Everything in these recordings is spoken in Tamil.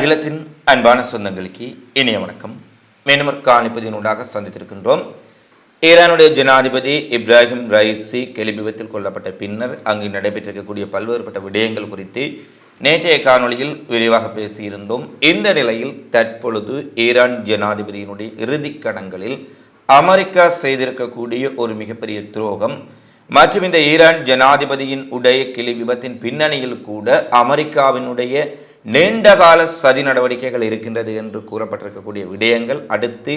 அகிலத்தின் அன்பான சொந்தங்களுக்கு இனிய வணக்கம். மேனுமர் காணிப்பதினூடாக சந்தித்திருக்கின்றோம். ஈரானுடைய ஜனாதிபதி இப்ராஹிம் ரைசி கெலி விபத்தில் கொல்லப்பட்ட பின்னர் அங்கு நடைபெற்றிருக்கக்கூடிய பல்வேறுபட்ட விடயங்கள் குறித்து நேற்றைய காணொளியில் விரிவாக பேசியிருந்தோம். இந்த நிலையில் தற்பொழுது ஈரான் ஜனாதிபதியினுடைய இறுதிக் கடங்களில் அமெரிக்கா செய்திருக்கக்கூடிய ஒரு மிகப்பெரிய துரோகம் மற்றும் இந்த ஈரான் ஜனாதிபதியின் உடைய கிளி விபத்தின் பின்னணியில் கூட அமெரிக்காவினுடைய நீண்டகால சதி நடவடிக்கைகள் இருக்கின்றது என்று கூறப்பட்டிருக்கக்கூடிய விடயங்கள் அடுத்து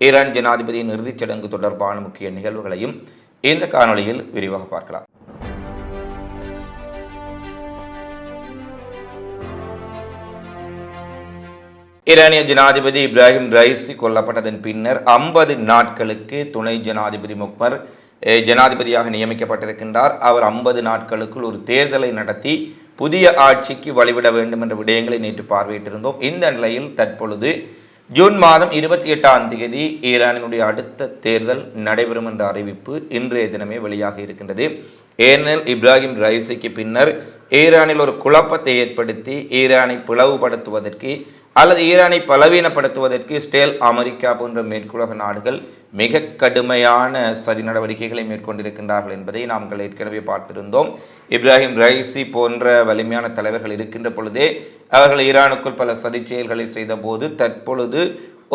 ஈரான் ஜனாதிபதியின் இறுதிச் சடங்கு தொடர்பான முக்கிய நிகழ்வுகளையும் இந்த காணொலியில் விரிவாக பார்க்கலாம். ஈரானிய ஜனாதிபதி இப்ராஹிம் ரைசி கொல்லப்பட்டதன் பின்னர் ஐம்பது நாட்களுக்கு துணை ஜனாதிபதி முக்மர் அஹ், ஜனாதிபதியாக நியமிக்கப்பட்டிருக்கின்றார். அவர் ஐம்பது நாட்களுக்குள் ஒரு தேர்தலை நடத்தி புதிய ஆட்சிக்கு வழிவிட வேண்டும் என்ற விடயங்களை நேற்று பார்வையிட்டிருந்தோம். இந்த நிலையில் தற்பொழுது ஜூன் மாதம் இருபத்தி எட்டாம் தேதி ஈரானினுடைய அடுத்த தேர்தல் நடைபெறும் என்ற அறிவிப்பு இன்றைய தினமே வெளியாக இருக்கின்றது. ஏனெனில் இப்ராஹிம் ரைசிக்கு பின்னர் ஈரானில் ஒரு குழப்பத்தை ஏற்படுத்தி ஈரானை பிளவுபடுத்துவதற்கு அல்லது ஈரானை பலவீனப்படுத்துவதற்கு இஸ்ரேல் அமெரிக்கா போன்ற மேற்குலக நாடுகள் மிக கடுமையான சதி நடவடிக்கைகளை மேற்கொண்டிருக்கின்றார்கள் என்பதை நாங்கள் ஏற்கனவே பார்த்திருந்தோம். இப்ராஹிம் ரைசி போன்ற வலிமையான தலைவர்கள் இருக்கின்ற பொழுதே அவர்கள் ஈரானுக்குள் பல சதி செயல்களை செய்தபோது தற்பொழுது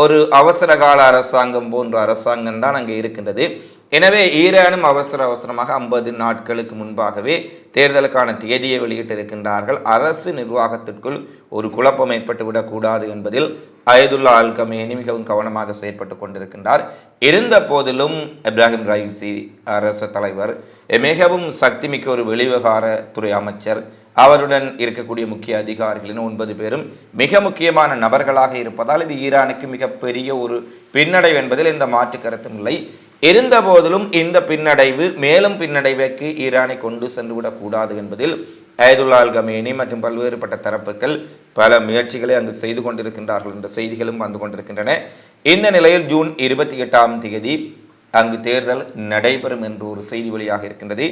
ஒரு அவசரகால அரசாங்கம் போன்ற அரசாங்கம் தான் அங்கே இருக்கின்றது. எனவே ஈரானும் அவசர அவசரமாக ஐம்பது நாட்களுக்கு முன்பாகவே தேர்தலுக்கான தேதியை வெளியிட்டிருக்கின்றார்கள். அரசு நிர்வாகத்திற்குள் ஒரு குழப்பம் ஏற்பட்டு விடக்கூடாது என்பதில் அயதுல்லா அல் கமேனி மிகவும் கவனமாக செயற்பட்டு கொண்டிருக்கின்றார். இருந்த போதிலும் இப்ராஹிம் ரைசி அரசு தலைவர் மிகவும் சக்திமிக்க ஒரு வெளிவிவகாரத்துறை அமைச்சர் அவருடன் இருக்கக்கூடிய முக்கிய அதிகாரிகளின் ஒன்பது பேரும் மிக முக்கியமான நபர்களாக இருப்பதால் இது ஈரானுக்கு மிகப்பெரிய ஒரு பின்னடைவு என்பதில் எந்த மாற்று கருத்தும் இல்லை. இருந்த போதிலும் இந்த பின்னடைவு மேலும் பின்னடைவுக்கு ஈரானை கொண்டு சென்றுவிடக்கூடாது என்பதில் அயதுல்லா அல் கமேனி மற்றும் பல்வேறுபட்ட தரப்புகள் பல முயற்சிகளை அங்கு செய்து கொண்டிருக்கின்றார்கள் என்ற செய்திகளும் வந்து கொண்டிருக்கின்றன. இந்த நிலையில் ஜூன் இருபத்தி எட்டாம் தேதி அங்கு தேர்தல் நடைபெறும் என்று ஒரு செய்தி வெளியாக இருக்கின்றது.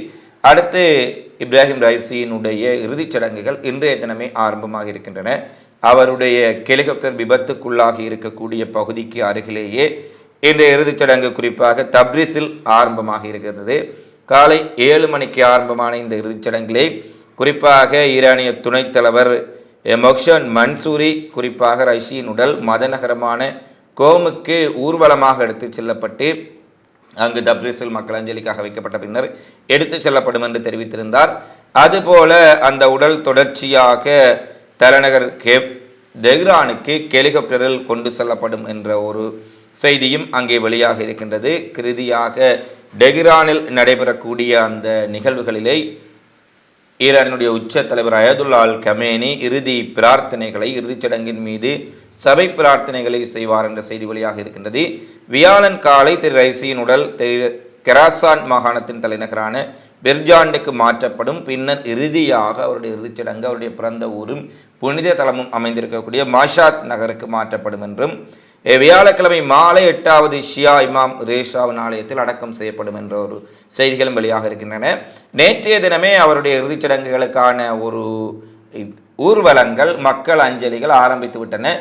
அடுத்து இப்ராஹிம் ரைசியினுடைய இறுதிச் சடங்குகள் இன்றைய தினமே ஆரம்பமாக இருக்கின்றன. அவருடைய ஹெலிகாப்டர் விபத்துக்குள்ளாகி இருக்கக்கூடிய பகுதிக்கு அருகிலேயே இன்றைய இறுதிச் சடங்கு குறிப்பாக தப்ரிஸில் ஆரம்பமாக இருக்கிறது. காலை ஏழு மணிக்கு ஆரம்பமான இந்த இறுதிச் சடங்கிலே குறிப்பாக ஈரானிய துணைத் தலைவர் மொக்ஷன் மன்சூரி குறிப்பாக ரஷ்யின் உடல் மதநகரமான கோமுக்கு ஊர்வலமாக எடுத்துச் செல்லப்பட்டு அங்கு தப்ரிஸில் மக்கள் அஞ்சலிக்காக வைக்கப்பட்ட பின்னர் எடுத்துச் செல்லப்படும் என்று தெரிவித்திருந்தார். அதுபோல அந்த உடல் தொடர்ச்சியாக தலைநகர் கேப் தெஹ்ரானுக்கு ஹெலிகாப்டரில் கொண்டு செல்லப்படும் என்ற ஒரு செய்தியும் அங்கே வெளியாக இருக்கின்றது. கிருதியாக டெஹ்ரானில் நடைபெறக்கூடிய அந்த நிகழ்வுகளிலே ஈரானினுடைய உச்ச தலைவர் அயதுல்லா அல் கமேனி இறுதி பிரார்த்தனைகளை இறுதிச் சடங்கின் மீது சபை பிரார்த்தனைகளை செய்வார் என்ற செய்தி வெளியாக இருக்கின்றது. வியாழன் காலை திரு ரைசியின் உடல் திரு கெராசான் மாகாணத்தின் தலைநகரான பெர்ஜாண்டுக்கு மாற்றப்படும். பின்னர் இறுதியாக அவருடைய இறுதிச் சடங்கு அவருடைய பிறந்த ஊரும் புனித தலமும் அமைந்திருக்கக்கூடிய மாஷாத் நகருக்கு மாற்றப்படும் என்றும் வியாழக்கிழமை மாலை எட்டாவது ஷியா இமாம் ரேஷாவின் ஆலயத்தில் அடக்கம் செய்யப்படும் என்ற ஒரு செய்திகளும் வெளியாக இருக்கின்றன. நேற்றைய தினமே அவருடைய இறுதிச் சடங்குகளுக்கான ஒரு ஊர்வலங்கள் மக்கள் அஞ்சலிகள் ஆரம்பித்து விட்டன.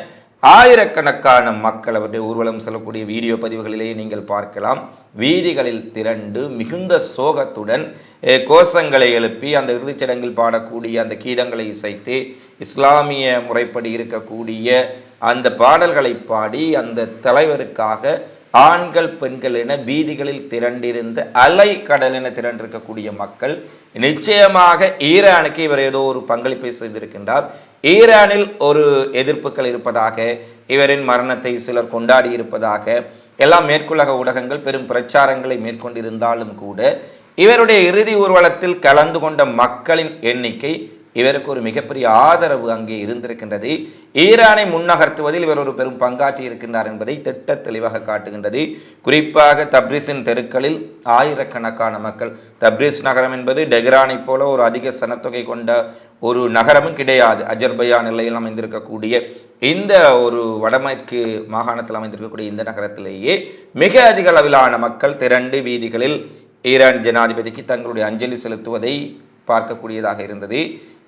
ஆயிரக்கணக்கான மக்கள் அவருடைய ஊர்வலம் செல்லக்கூடிய வீடியோ பதிவுகளிலேயே நீங்கள் பார்க்கலாம். வீதிகளில் திரண்டு மிகுந்த சோகத்துடன் கோஷங்களை எழுப்பி அந்த இறுதிச் சடங்கில் பாடக்கூடிய அந்த கீதங்களை இசைத்து இஸ்லாமிய முறைப்படி இருக்கக்கூடிய அந்த பாடல்களை பாடி அந்த தலைவருக்காக ஆண்கள் பெண்கள் என வீதிகளில் திரண்டிருந்த அலை கடல் என திரண்டிருக்கக்கூடிய மக்கள் நிச்சயமாக ஈரானுக்கு இவர் ஏதோ ஒரு பங்களிப்பை செய்திருக்கின்றார். ஈரானில் ஒரு எதிர்ப்புகள் இருப்பதாக இவரின் மரணத்தை சிலர் கொண்டாடி இருப்பதாக எல்லாம் மேற்குலக ஊடகங்கள் பெரும் பிரச்சாரங்களை மேற்கொண்டிருந்தாலும் கூட இவருடைய இறுதி ஊர்வலத்தில் கலந்து கொண்ட மக்களின் எண்ணிக்கை இவருக்கு ஒரு மிகப்பெரிய ஆதரவு அங்கே இருந்திருக்கின்றது. ஈரானை முன்னகர்த்துவதில் இவர் ஒரு பெரும் பங்காற்றி இருக்கின்றார் என்பதை திட்ட தெளிவாக காட்டுகின்றது. குறிப்பாக தப்ரிஸின் தெருக்களில் ஆயிரக்கணக்கான மக்கள். தப்ரிஸ் நகரம் என்பது டெஹ்ரானைப் போல ஒரு அதிக சனத்தொகை கொண்ட ஒரு நகரமும் கிடையாது. அஜர்பையான் நிலையில் அமைந்திருக்கக்கூடிய இந்த ஒரு வடமேற்கு மாகாணத்தில் அமைந்திருக்கக்கூடிய இந்த நகரத்திலேயே மிக அதிக அளவிலான மக்கள் திரண்டு வீதிகளில் ஈரான் ஜனாதிபதிக்கு தங்களுடைய அஞ்சலி செலுத்துவதை பார்க்கக்கூடியதாக இருந்தது.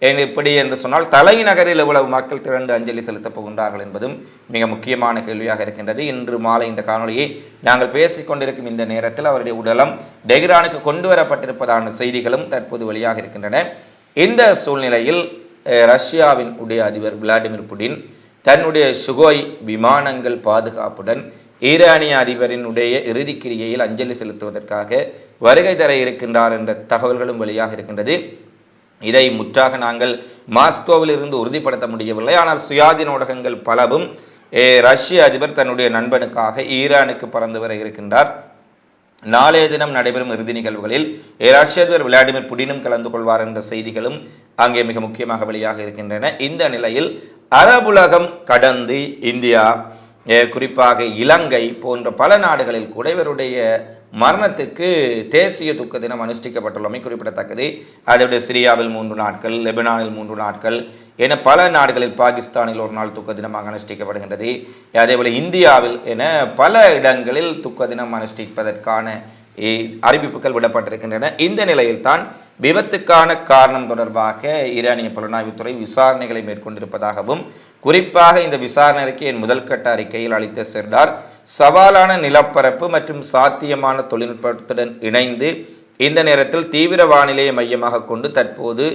எப்படி என்று சொன்னால் தலைநகரில் எவ்வளவு மக்கள் திரண்டு அஞ்சலி செலுத்தப் போகின்றார்கள் என்பதும் மிக முக்கியமான கேள்வியாக இருக்கின்றது. இன்று மாலை இந்த காணொலியை நாங்கள் பேசிக் கொண்டிருக்கும் இந்த நேரத்தில் அவருடைய உடலம் டெஹ்ரானுக்கு கொண்டு வரப்பட்டிருப்பதான செய்திகளும் தற்போது வெளியாக இருக்கின்றன. இந்த சூழ்நிலையில் ரஷ்யாவின் உடைய அதிபர் விளாடிமிர் புடின் தன்னுடைய சுகோய் விமானங்கள் பாதுகாப்புடன் ஈரானிய அதிபரின் உடைய இறுதிக்கிரியையில் அஞ்சலி செலுத்துவதற்காக வருகை தர இருக்கின்றார் என்ற தகவல்களும் வெளியாக இருக்கின்றது. இதை முற்றாக நாங்கள் மாஸ்கோவில் இருந்து உறுதிப்படுத்த முடியவில்லை. ஆனால் சுயாதீன ஊடகங்கள் பலவும் ரஷ்ய அதிபர் தன்னுடைய நண்பனுக்காக ஈரானுக்கு பறந்து வர இருக்கின்றார். நாளைய தினம் நடைபெறும் இறுதி நிகழ்வுகளில் ரஷ்ய அதிபர் விளாடிமிர் புடினும் கலந்து கொள்வார் என்ற செய்திகளும் அங்கே மிக முக்கியமாக வெளியாக இருக்கின்றன. இந்த நிலையில் அரபுலகம் கடந்து இந்தியா குறிப்பாக இலங்கை போன்ற பல நாடுகளில் கூட இவருடைய மரணத்திற்கு தேசிய துக்க தினம் அனுஷ்டிக்கப்பட்டுள்ளமை குறிப்பிடத்தக்கது. அதோட சிரியாவில் மூன்று நாட்கள் லெபனானில் மூன்று நாட்கள் என பல நாடுகளில் பாகிஸ்தானில் ஒரு நாள் துக்க தினமாக அனுஷ்டிக்கப்படுகின்றது. அதேபோல் இந்தியாவில் என பல இடங்களில் துக்க தினம் அனுஷ்டிப்பதற்கான அறிவிப்புகள் விடப்பட்டிருக்கின்றன. இந்த நிலையில்தான் விபத்துக்கான காரணம் தொடர்பாக ஈரானிய புலனாய்வுத்துறை விசாரணைகளை மேற்கொண்டிருப்பதாகவும் குறிப்பாக இந்த விசாரணைக்கு என் முதல் கட்ட அறிக்கையில் அளித்த செர்டார் சவாலான நிலப்பரப்பு மற்றும் சாத்தியமான தொழில்நுட்பத்துடன் இணைந்து இந்த நேரத்தில் தீவிர வானிலையை மையமாக கொண்டு தற்போது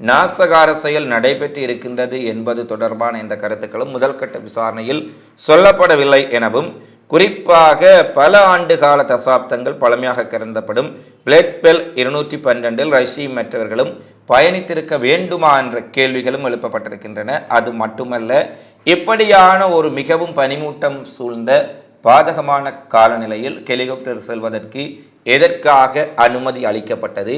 நாசகார செயல் நடைபெற்று இருக்கின்றது என்பது தொடர்பான இந்த கருத்துக்களும் முதல் கட்ட விசாரணையில் சொல்லப்படவில்லை எனவும் குறிப்பாக பல ஆண்டு கால தசாப்தங்கள் பழமையாக கருதப்படும் பிளட் பெல் இருநூற்றி பன்னெண்டில் ரஷ்யம் மற்றவர்களும் பயணித்திருக்க வேண்டுமா என்ற கேள்விகளும் எழுப்பப்பட்டிருக்கின்றன. அது மட்டுமல்ல இப்படியான ஒரு மிகவும் பனிமூட்டம் சூழ்ந்த பாதகமான காலநிலையில் ஹெலிகாப்டர் செல்வதற்கு எதற்காக அனுமதி அளிக்கப்பட்டது?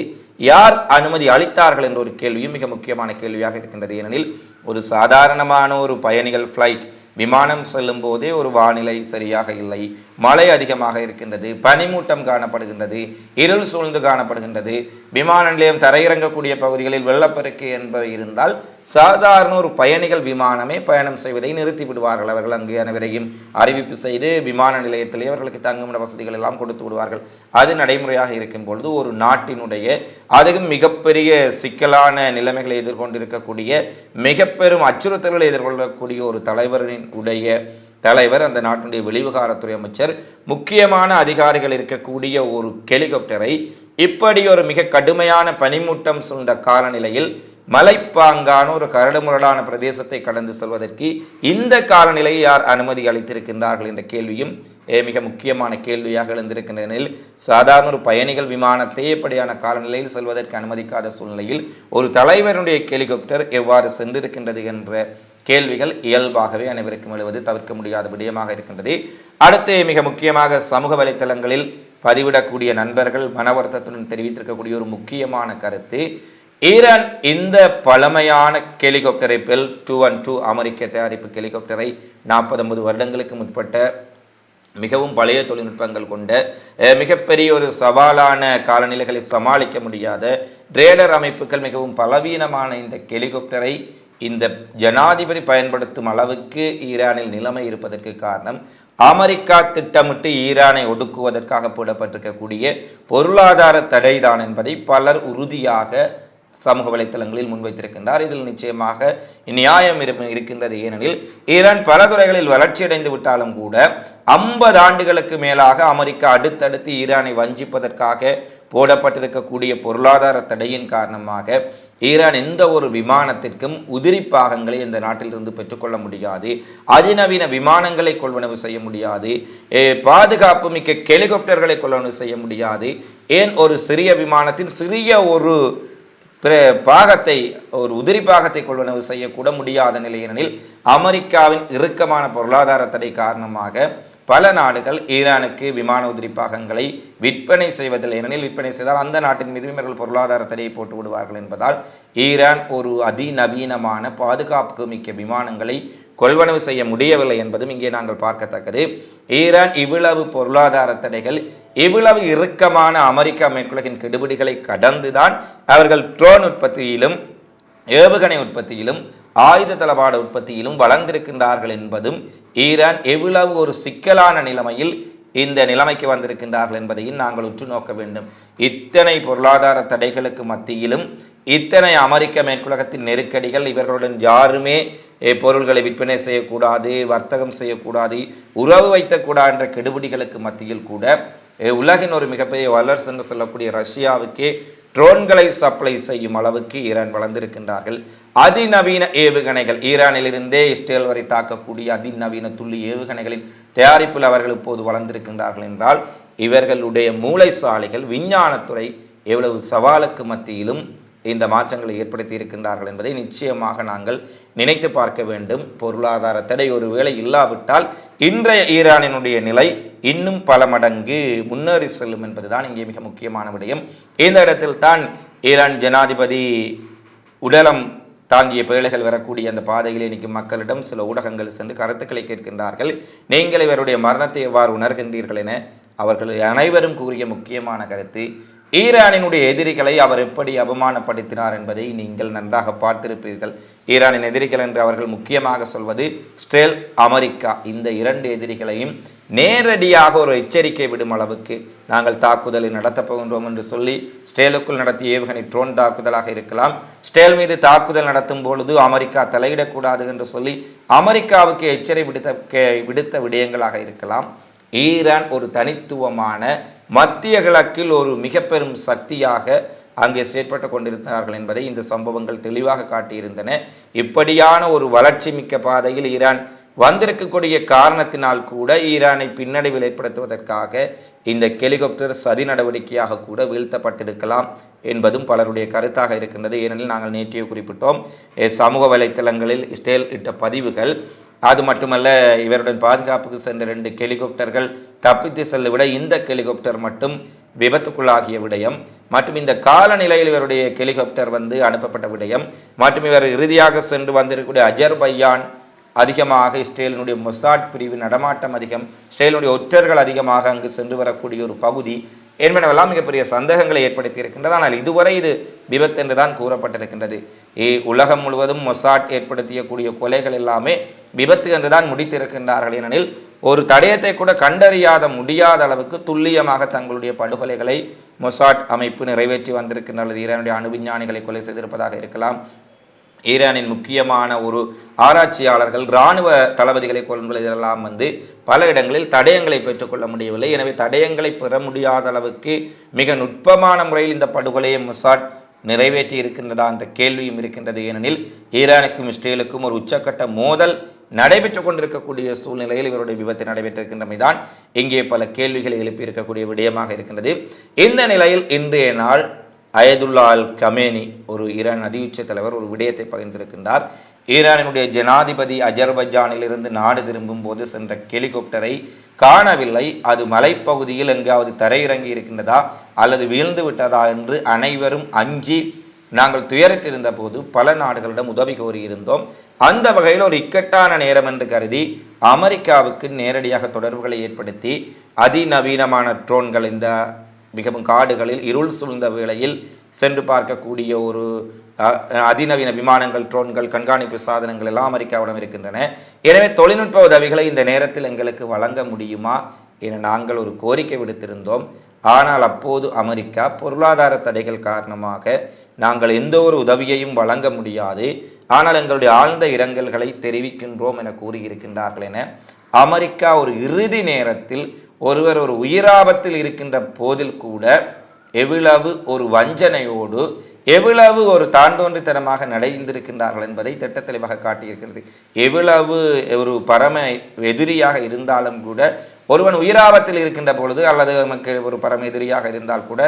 யார் அனுமதி அளித்தார்கள் என்ற ஒரு கேள்வியும் மிக முக்கியமான கேள்வியாக இருக்கின்றது. ஏனெனில் ஒரு சாதாரணமான ஒரு பயணிகள் ஃப்ளைட் விமானம் செல்லும் போதே ஒரு வானிலை சரியாக இல்லை. மழை அதிகமாக இருக்கின்றது. பனிமூட்டம் காணப்படுகின்றது. இருள் சூழ்ந்து காணப்படுகின்றது. விமான நிலையம் தரையிறங்கக்கூடிய பகுதிகளில் வெள்ளப்பெருக்கு என்பவை இருந்தால் சாதாரண ஒரு பயணிகள் விமானமே பயணம் செய்வதை நிறுத்தி விடுவார்கள். அவர்கள் அங்கு அனைவரையும் அறிவிப்பு செய்து விமான நிலையத்திலே அவர்களுக்கு தங்குமிட வசதிகள் எல்லாம் கொடுத்து விடுவார்கள். அது நடைமுறையாக இருக்கும் பொழுது ஒரு நாட்டினுடைய அதுவும் மிகப்பெரிய சிக்கலான நிலைமைகளை எதிர்கொண்டிருக்கக்கூடிய மிக பெரும் அச்சுறுத்தல்களை எதிர்கொள்ளக்கூடிய ஒரு தலைவரின் உடைய தலைவர் அந்த நாட்டினுடைய வெளிவிகாரத்துறை அமைச்சர் முக்கியமான அதிகாரிகள் இருக்கக்கூடிய ஒரு ஹெலிகாப்டரை இப்படி ஒரு மிக கடுமையான பனிமூட்டம் சூழ்ந்த காலநிலையில் மலைப்பாங்கான ஒரு கரடுமுரடான பிரதேசத்தை கடந்து செல்வதற்கு இந்த காலநிலையை யார் அனுமதி அளித்திருக்கின்றார்கள் என்ற கேள்வியும் மிக முக்கியமான கேள்வியாக எழுந்திருக்கின்றனில் சாதாரண ஒரு பயணிகள் விமானத்தை இப்படியான காலநிலையில் செல்வதற்கு அனுமதிக்காத சூழ்நிலையில் ஒரு தலைவருடைய ஹெலிகாப்டர் எவ்வாறு சென்றிருக்கின்றது என்ற கேள்விகள் இயல்பாகவே அனைவருக்கும் எழுவது தவிர்க்க முடியாத விடயமாக இருக்கின்றது. அடுத்து மிக முக்கியமாக சமூக வலைத்தளங்களில் பதிவிடக்கூடிய நண்பர்கள் மன வருத்தத்துடன் தெரிவித்திருக்கக்கூடிய ஒரு முக்கியமான கருத்து. ஈரான் இந்த பழமையான ஹெலிகாப்டரை பெல் டூ ஒன் டூ அமெரிக்க தயாரிப்பு ஹெலிகாப்டரை நாற்பது வருடங்களுக்கு முற்பட்ட மிகவும் பழைய தொழில்நுட்பங்கள் கொண்ட மிகப்பெரிய ஒரு சவாலான காலநிலைகளை சமாளிக்க முடியாத ரேடர் அமைப்புகள் மிகவும் பலவீனமான இந்த ஹெலிகாப்டரை இந்த ஜனாதிபதி பயன்படுத்தும் அளவுக்கு ஈரானில் நிலைமை இருப்பதற்கு காரணம் அமெரிக்கா திட்டமிட்டு ஈரானை ஒடுக்குவதற்காக போடப்பட்டிருக்கக்கூடிய பொருளாதார தடைதான் என்பதை பலர் உறுதியாக சமூக வலைத்தளங்களில் முன்வைத்திருக்கின்றார். இதில் நிச்சயமாக நியாயம் இருக்கின்றது. ஏனெனில் ஈரான் பல துறைகளில் வளர்ச்சியடைந்து விட்டாலும் கூட ஐம்பது ஆண்டுகளுக்கு மேலாக அமெரிக்கா அடுத்தடுத்து ஈரானை வஞ்சிப்பதற்காக போடப்பட்டிருக்கக்கூடிய பொருளாதார தடையின் காரணமாக ஈரான் எந்த ஒரு விமானத்திற்கும் உதிரி பாகங்களை இந்த நாட்டிலிருந்து பெற்றுக்கொள்ள முடியாது. அதிநவீன விமானங்களை கொள்வனவு செய்ய முடியாது. பாதுகாப்பு மிக்க ஹெலிகாப்டர்களை கொள்வனவு செய்ய முடியாது. ஏன் ஒரு சிறிய விமானத்தின் சிறிய ஒரு பாகத்தை ஒரு உதிரி பாகத்தை கொள்வனவு செய்யக்கூட முடியாத நிலையினில் அமெரிக்காவின் இறுக்கமான பொருளாதார தடை காரணமாக பல நாடுகள் ஈரானுக்கு விமான உதிரி பாகங்களை விற்பனை செய்வதில்லை. ஏனெனில் விற்பனை செய்தால் அந்த நாட்டின் மீது இவர்கள் பொருளாதார தடையை போட்டு விடுவார்கள் என்பதால் ஈரான் ஒரு அதிநவீனமான பாதுகாப்பு மிக்க விமானங்களை கொள்வனவு செய்ய முடியவில்லை என்பதும் இங்கே நாங்கள் பார்க்கத்தக்கது. ஈரான் இவ்வளவு பொருளாதார தடைகள் இவ்வளவு இறுக்கமான அமெரிக்கா மேற்குலகின் கெடுபிடிகளை கடந்துதான் அவர்கள் ட்ரோன் உற்பத்தியிலும் ஏவுகணை உற்பத்தியிலும் ஆயுத தளவாட உற்பத்தியிலும் வளர்ந்திருக்கின்றார்கள் என்பதும் ஈரான் எவ்வளவு ஒரு சிக்கலான நிலைமையில் இந்த நிலைமைக்கு வந்திருக்கின்றார்கள் என்பதையும் நாங்கள் உற்று நோக்க வேண்டும். இத்தனை பொருளாதார தடைகளுக்கு மத்தியிலும் இத்தனை அமெரிக்க மேற்குலகத்தின் நெருக்கடிகள் இவர்களுடன் யாருமே பொருள்களை விற்பனை செய்யக்கூடாது வர்த்தகம் செய்யக்கூடாது உறவு வைத்தக்கூடாது என்ற கெடுபிடிகளுக்கு மத்தியில் கூட உலகின் ஒரு மிகப்பெரிய வல்லரசு என்று சொல்லக்கூடிய ரஷ்யாவுக்கே ட்ரோன்களை சப்ளை செய்யும் அளவுக்கு ஈரான் வளர்ந்திருக்கின்றார்கள். அதிநவீன ஏவுகணைகள். ஈரானிலிருந்தே இஸ்ரேல் வரை தாக்கக்கூடிய அதிநவீன துள்ளி ஏவுகணைகளின் தயாரிப்பில் அவர்கள் இப்போது வளர்ந்திருக்கின்றார்கள் என்றால் இவர்களுடைய மூளைசாலைகள் விஞ்ஞானத்துறை எவ்வளவு சவாலுக்கு மத்தியிலும் இந்த மாற்றங்களை ஏற்படுத்தி இருக்கின்றார்கள் என்பதை நிச்சயமாக நாங்கள் நினைத்து பார்க்க வேண்டும். பொருளாதார தடை ஒருவேளை இல்லாவிட்டால் இன்றைய ஈரானினுடைய நிலை இன்னும் பல மடங்கு முன்னேறி செல்லும் என்பதுதான் இங்கே மிக முக்கியமான விடயம். இந்த இடத்தில் தான் ஈரான் ஜனாதிபதி உடலம் தாங்கிய பேழைகள் வரக்கூடிய அந்த பாதையிலே நிற்கும் மக்களிடம் சில ஊடகங்கள் சென்று கருத்துக்களை கேட்கின்றார்கள். நீங்கள் இவருடைய மரணத்தை எவ்வாறு உணர்கின்றீர்கள் என அவர்கள் அனைவரும் கூறிய முக்கியமான கருத்து ஈரானினுடைய எதிரிகளை அவர் எப்படி அவமானப்படுத்தினார் என்பதை நீங்கள் நன்றாக பார்த்திருப்பீர்கள். ஈரானின் எதிரிகள் என்று அவர்கள் முக்கியமாக சொல்வது ஸ்ட்ரேல் அமெரிக்கா. இந்த இரண்டு எதிரிகளையும் நேரடியாக ஒரு எச்சரிக்கை விடும் அளவுக்கு நாங்கள் தாக்குதலை நடத்தப் போகின்றோம் என்று சொல்லி ஸ்டேலுக்குள் நடத்திய ஏவுகணை ட்ரோன் தாக்குதலாக இருக்கலாம் ஸ்டேல் மீது தாக்குதல் நடத்தும் பொழுது அமெரிக்கா தலையிடக்கூடாது என்று சொல்லி அமெரிக்காவுக்கு எச்சரிக்கை விடுத்த கே- விடுத்த விடயங்களாக இருக்கலாம். ஈரான் ஒரு தனித்துவமான மத்திய கிழக்கில் ஒரு மிக பெரும் சக்தியாக அங்கே செயற்பட்டு கொண்டிருந்தார்கள் என்பதை இந்த சம்பவங்கள் தெளிவாக காட்டியிருந்தன. இப்படியான ஒரு வளர்ச்சி மிக்க பாதையில் ஈரான் வந்திருக்கக்கூடிய காரணத்தினால் கூட ஈரானை பின்னடைவில் ஏற்படுத்துவதற்காக இந்த ஹெலிகாப்டர் சதி நடவடிக்கையாக கூட வீழ்த்தப்பட்டிருக்கலாம் என்பதும் பலருடைய கருத்தாக இருக்கின்றது. ஏனெனில் நாங்கள் நேற்றைய குறிப்பிட்டோம் சமூக வலைத்தளங்களில் இஸ்ரேல் இட்ட பதிவுகள் அது மட்டுமல்ல இவருடன் பாதுகாப்புக்கு சென்ற ரெண்டு ஹெலிகாப்டர்கள் தப்பித்து செல்ல விட இந்த ஹெலிகாப்டர் மட்டும் விபத்துக்குள்ளாகிய விடயம். மற்றும் இந்த காலநிலையில் இவருடைய ஹெலிகாப்டர் வந்து அனுப்பப்பட்ட விடயம். மற்றும் இவர் இறுதியாக சென்று வந்திருக்கக்கூடிய அஜர்பையான் அதிகமாக இஸ்ரேலினுடைய மொசாட் பிரிவு நடமாட்டம் அதிகம் இஸ்ரேலினுடைய ஒற்றர்கள் அதிகமாக அங்கு சென்று வரக்கூடிய ஒரு பகுதி என்பனவெல்லாம் மிகப்பெரிய சந்தேகங்களை ஏற்படுத்தி இருக்கின்றது ஆனால் இதுவரை இது விபத்து என்று தான் கூறப்பட்டிருக்கின்றது. ஏ உலகம் முழுவதும் மொசாட் ஏற்படுத்தியக்கூடிய கொலைகள் எல்லாமே விபத்து என்று தான் முடித்திருக்கின்றார்கள். ஏனெனில் ஒரு தடயத்தை கூட கண்டறியாத முடியாத அளவுக்கு துல்லியமாக தங்களுடைய படுகொலைகளை மொசாட் அமைப்பு நிறைவேற்றி வந்திருக்கின்றது. ஈரானுடைய அணு விஞ்ஞானிகளை கொலை செய்திருப்பதாக இருக்கலாம். ஈரானின் முக்கியமான ஒரு ஆராய்ச்சியாளர்கள் இராணுவ தளபதிகளை கொள்வதெல்லாம் வந்து பல இடங்களில் தடயங்களை பெற்றுக்கொள்ள முடியவில்லை. எனவே தடயங்களை பெற முடியாத அளவுக்கு மிக நுட்பமான முறையில் இந்த படுகொலையை மொசாட் நிறைவேற்றி இருக்கின்றதா என்ற கேள்வியும் இருக்கின்றது. ஏனெனில் ஈரானுக்கும் இஸ்ரேலுக்கும் ஒரு உச்சக்கட்ட மோதல் நடைபெற்று கொண்டிருக்கக்கூடிய சூழ்நிலையில் இவருடைய விபத்து நடைபெற்றிருக்கின்றமைதான் இங்கே பல கேள்விகளை எழுப்பியிருக்கக்கூடிய விடயமாக இருக்கின்றது. இந்த நிலையில் இன்றைய நாள் அயதுல்லா அல் கமேனி ஒரு ஈரான் அதியுச்ச தலைவர் ஒரு விடயத்தை பகிர்ந்திருக்கின்றார். ஈரானினுடைய ஜனாதிபதி அஜர்பைஜானிலிருந்து நாடு திரும்பும் போது சென்ற ஹெலிகாப்டரை காணவில்லை. அது மலைப்பகுதியில் எங்காவது தரையிறங்கி இருக்கின்றதா அல்லது வீழ்ந்து விட்டதா என்று அனைவரும் அஞ்சி நாங்கள் துயரத்திருந்த போது பல நாடுகளிடம் உதவி கோரியிருந்தோம். அந்த வகையில் ஒரு இக்கட்டான நேரம் என்று கருதி அமெரிக்காவுக்கு நேரடியாக தொடர்புகளை ஏற்படுத்தி அதிநவீனமான ட்ரோன்கள் இந்த மிகவும் காடுகளில் இருள் சூழ்ந்த வேளையில் சென்று பார்க்கக்கூடிய ஒரு அதிநவீன விமானங்கள் ட்ரோன்கள் கண்காணிப்பு சாதனங்கள் எல்லாம் அமெரிக்காவிடம் இருக்கின்றன. எனவே தொழில்நுட்ப உதவிகளை இந்த நேரத்தில் எங்களுக்கு வழங்க முடியுமா என நாங்கள் ஒரு கோரிக்கை விடுத்திருந்தோம். ஆனால் அப்போது அமெரிக்கா பொருளாதார தடைகள் காரணமாக நாங்கள் எந்த ஒரு உதவியையும் வழங்க முடியாது. ஆனால் எங்களுடைய ஆழ்ந்த இரங்கல்களை தெரிவிக்கின்றோம் என கூறியிருக்கின்றார்கள் என அமெரிக்கா ஒரு இறுதி நேரத்தில் ஒருவர் ஒரு உயிராபத்தில் இருக்கின்ற போதில் கூட எவ்வளவு ஒரு வஞ்சனையோடு எவ்வளவு ஒரு தாண்டோன்றித்தனமாக நடைந்திருக்கின்றார்கள் என்பதை திட்ட தெளிவாக காட்டியிருக்கிறது. எவ்வளவு ஒரு பரம எதிரியாக இருந்தாலும் கூட ஒருவன் உயிராபத்தில் இருக்கின்ற பொழுது அல்லது நமக்கு ஒரு பரம எதிரியாக இருந்தால் கூட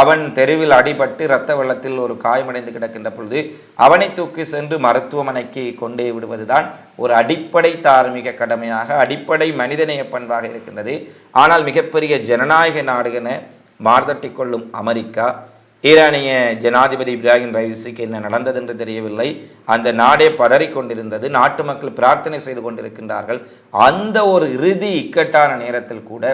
அவன் தெருவில் அடிபட்டு இரத்த வெள்ளத்தில் ஒரு காயமடைந்து கிடக்கின்ற பொழுது அவனை தூக்கி சென்று மருத்துவமனைக்கு கொண்டே விடுவதுதான் ஒரு அடிப்படை தார்மீக கடமையாக அடிப்படை மனிதநேய பண்பாக இருக்கின்றது. ஆனால் மிகப்பெரிய ஜனநாயக நாடுகென மார்தட்டி கொள்ளும் அமெரிக்கா ஈரானிய ஜனாதிபதி இப்ராஹிம் ரைசிக்கு என்ன நடந்தது என்று தெரியவில்லை. அந்த நாடே பதறிக்கொண்டிருந்தது. நாட்டு மக்கள் பிரார்த்தனை செய்து கொண்டிருக்கின்றார்கள். அந்த ஒரு இறுதி இக்கட்டான நேரத்தில் கூட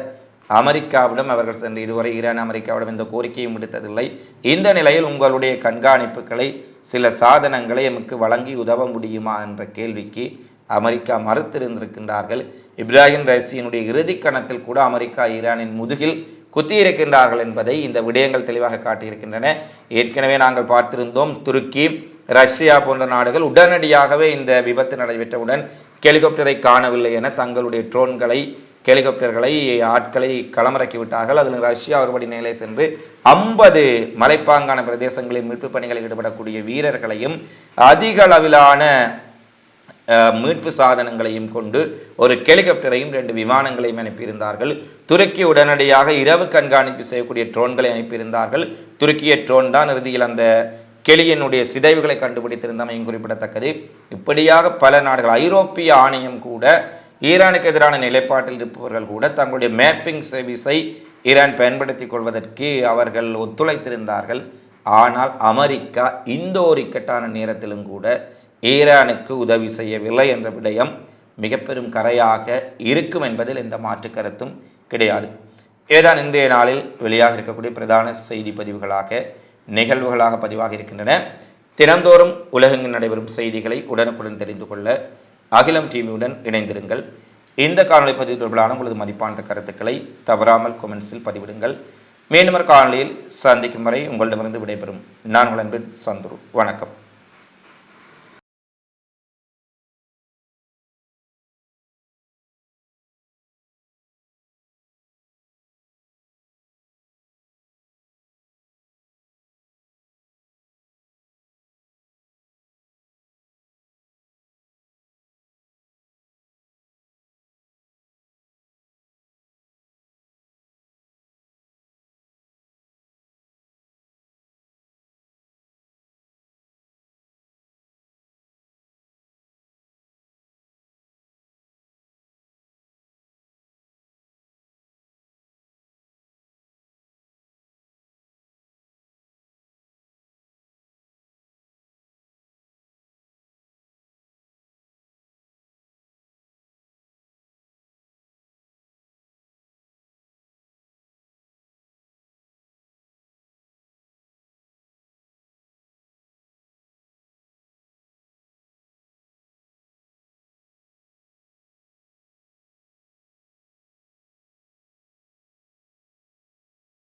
அமெரிக்காவிடம் அவர்கள் சென்று இதுவரை ஈரான் அமெரிக்காவிடம் எந்த கோரிக்கையும் விடுத்ததில்லை. இந்த நிலையில் உங்களுடைய கண்காணிப்புகளை சில சாதனங்களை எமக்கு வழங்கி உதவ முடியுமா என்ற கேள்விக்கு அமெரிக்கா மறுத்திருந்திருக்கின்றார்கள். இப்ராஹிம் ரைசியினுடைய இறுதி கணத்தில் கூட அமெரிக்கா ஈரானின் முதுகில் குத்தியிருக்கின்றார்கள் என்பதை இந்த விடயங்கள் தெளிவாக காட்டியிருக்கின்றன. ஏற்கனவே நாங்கள் பார்த்திருந்தோம் துருக்கி ரஷ்யா போன்ற நாடுகள் உடனடியாகவே இந்த விபத்து நடைபெற்றவுடன் ஹெலிகாப்டரை காணவில்லை என தங்களுடைய ட்ரோன்களை ஹெலிகாப்டர்களை ஆட்களை களமிறக்கி விட்டார்கள். அதில் ரஷ்யா ஒருபடி நிலை சென்று ஐம்பது மலைப்பாங்கான பிரதேசங்களில் மீட்பு பணிகளில் ஈடுபடக்கூடிய வீரர்களையும் அதிக அளவிலான மீட்பு சாதனங்களையும் கொண்டு ஒரு ஹெலிகாப்டரையும் ரெண்டு விமானங்களையும் அனுப்பியிருந்தார்கள். துருக்கி உடனடியாக இரவு கண்காணிப்பு செய்யக்கூடிய ட்ரோன்களை அனுப்பியிருந்தார்கள். துருக்கிய ட்ரோன் தான் இறுதியில் அந்த கெளியினுடைய சிதைவுகளை கண்டுபிடித்திருந்தமையும் குறிப்பிடத்தக்கது. இப்படியாக பல நாடுகள் ஐரோப்பிய ஆணையம் கூட ஈரானுக்கு எதிரான நிலைப்பாட்டில் இருப்பவர்கள் கூட தங்களுடைய மேப்பிங் சர்வீஸை ஈரான் பயன்படுத்திக் கொள்வதற்கு அவர்கள் ஒத்துழைத்திருந்தார்கள். ஆனால் அமெரிக்கா இந்த ஒரு இக்கட்டான நேரத்திலும் கூட ஈரானுக்கு உதவி செய்யவில்லை என்ற விடயம் மிக பெரும் கரையாக இருக்கும் என்பதில் எந்த மாற்று கருத்தும் கிடையாது. ஏதான் இன்றைய நாளில் வெளியாக இருக்கக்கூடிய பிரதான செய்தி பதிவுகளாக நிகழ்வுகளாக பதிவாக இருக்கின்றன. தினந்தோறும் உலகெங்கில் நடைபெறும் செய்திகளை உடனுக்குடன் தெரிந்து கொள்ள அகிலம் டிவியுடன் இணைந்திருங்கள். இந்த காணொலி பதிவு தொடர்பிலான உங்களது மதிப்பான கருத்துக்களை தவறாமல் கொமெண்ட்ஸில் பதிவிடுங்கள். மீண்டும் ஒரு காணொளியில் சந்திக்கும் வரை உங்களிடமிருந்து விடைபெறும். நான் உங்கள் அன்பின் சந்துரு. வணக்கம்.